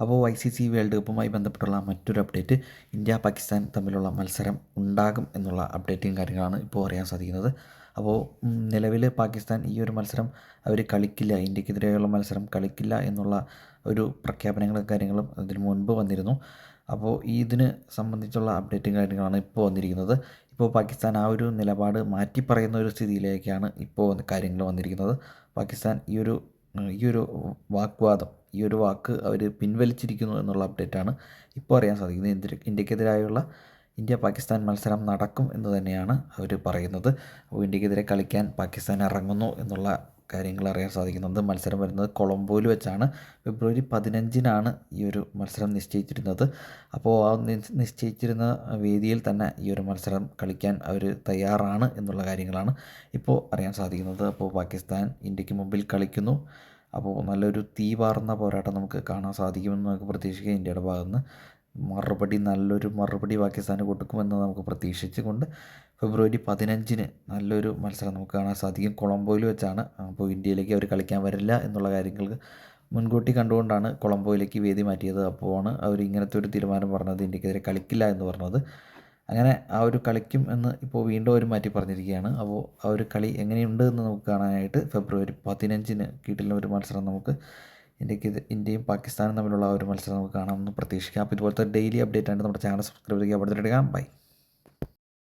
അപ്പോൾ I C C world കപ്പുമായി ബന്ധപ്പെട്ടുള്ള മറ്റൊരു അപ്ഡേറ്റ് ഇന്ത്യ പാകിസ്ഥാൻ തമ്മിലുള്ള മത്സരം ഉണ്ടാകും എന്നുള്ള അപ്ഡേറ്റും കാര്യങ്ങളാണ് ഇപ്പോൾ അറിയാൻ സാധിക്കുന്നത്. അപ്പോൾ നിലവിൽ പാകിസ്ഥാൻ ഈ ഒരു മത്സരം അവർ കളിക്കില്ല ഇന്ത്യക്കെതിരെയുള്ള മത്സരം കളിക്കില്ല എന്നുള്ള ഒരു പ്രഖ്യാപനങ്ങളും കാര്യങ്ങളും അതിന് മുൻപ് വന്നിരുന്നു. അപ്പോൾ ഇതിന് സംബന്ധിച്ചുള്ള അപ്ഡേറ്റും കാര്യങ്ങളാണ് ഇപ്പോൾ വന്നിരിക്കുന്നത്. ഇപ്പോൾ പാകിസ്ഥാൻ ആ ഒരു നിലപാട് മാറ്റി പറയുന്ന ഒരു സ്ഥിതിയിലേക്കാണ് ഇപ്പോൾ കാര്യങ്ങൾ വന്നിരിക്കുന്നത്. പാകിസ്ഥാൻ ഈ ഒരു ഈ ഒരു വാഗ്വാദം ഈ ഒരു വാക്ക് അവർ പിൻവലിച്ചിരിക്കുന്നു എന്നുള്ള അപ്ഡേറ്റാണ് ഇപ്പോൾ അറിയാൻ സാധിക്കുന്നത്. ഇന്ത്യ ഇന്ത്യക്കെതിരായുള്ള ഇന്ത്യ പാകിസ്ഥാൻ മത്സരം നടക്കും എന്ന് തന്നെയാണ് അവർ പറയുന്നത്. അപ്പോൾ ഇന്ത്യക്കെതിരെ കളിക്കാൻ പാകിസ്ഥാൻ ഇറങ്ങുന്നു എന്നുള്ള കാര്യങ്ങൾ അറിയാൻ സാധിക്കുന്നുണ്ട് മത്സരം വരുന്നത് കൊളംബോയിൽ വെച്ചാണ്. ഫെബ്രുവരി പതിനഞ്ചിനാണ് ഈ ഒരു മത്സരം നിശ്ചയിച്ചിരുന്നത്. അപ്പോൾ ആ നിശ്ചയിച്ചിരുന്ന വേദിയിൽ തന്നെ ഈ ഒരു മത്സരം കളിക്കാൻ അവർ തയ്യാറാണ് എന്നുള്ള കാര്യങ്ങളാണ് ഇപ്പോൾ അറിയാൻ സാധിക്കുന്നത്. അപ്പോൾ പാകിസ്ഥാൻ ഇന്ത്യയ്ക്ക് മുമ്പിൽ കളിക്കുന്നു. അപ്പോൾ നല്ലൊരു തീ പാർന്ന പോരാട്ടം നമുക്ക് കാണാൻ സാധിക്കുമെന്ന് നമുക്ക് പ്രതീക്ഷിക്കാം. ഇന്ത്യയുടെ ഭാഗത്തുനിന്ന് മറുപടി നല്ലൊരു മറുപടി പാകിസ്ഥാന് കൊടുക്കുമെന്ന് നമുക്ക് പ്രതീക്ഷിച്ചുകൊണ്ട് ഫെബ്രുവരി പതിനഞ്ചിന് നല്ലൊരു മത്സരം നമുക്ക് കാണാൻ സാധിക്കും. കൊളംബോയിൽ വെച്ചാണ്. അപ്പോൾ ഇന്ത്യയിലേക്ക് അവർ കളിക്കാൻ വരില്ല എന്നുള്ള കാര്യങ്ങൾ മുൻകൂട്ടി കണ്ടുകൊണ്ടാണ് കൊളംബോയിലേക്ക് വേദി മാറ്റിയത്. അപ്പോഴാണ് അവർ ഇങ്ങനത്തെ ഒരു തീരുമാനം പറഞ്ഞത് ഇന്ത്യക്കെതിരെ കളിക്കില്ല എന്ന് പറഞ്ഞത്. അങ്ങനെ ആ ഒരു കളിക്കും എന്ന് ഇപ്പോൾ വീണ്ടും അവർ മാറ്റി പറഞ്ഞിരിക്കുകയാണ്. അപ്പോൾ ആ ഒരു കളി എങ്ങനെയുണ്ട് എന്ന് നമുക്ക് കാണാനായിട്ട് ഫെബ്രുവരി പതിനഞ്ചിന് കീട്ടിലെ ഒരു മത്സരം നമുക്ക് ഇന്ത്യയ്ക്ക് ഇന്ത്യയും പാകിസ്ഥാനും തമ്മിലുള്ള ആ ഒരു മത്സരം നമുക്ക് കാണാമെന്ന് പ്രതീക്ഷിക്കാം. അപ്പോൾ ഇതുപോലത്തെ ഡെയിലി അപ്ഡേറ്റ് ആയിട്ട് നമ്മുടെ ചാനൽ സബ്സ്ക്രൈബ് ചെയ്യുക അവിടെ എടുക്കാം. ബൈ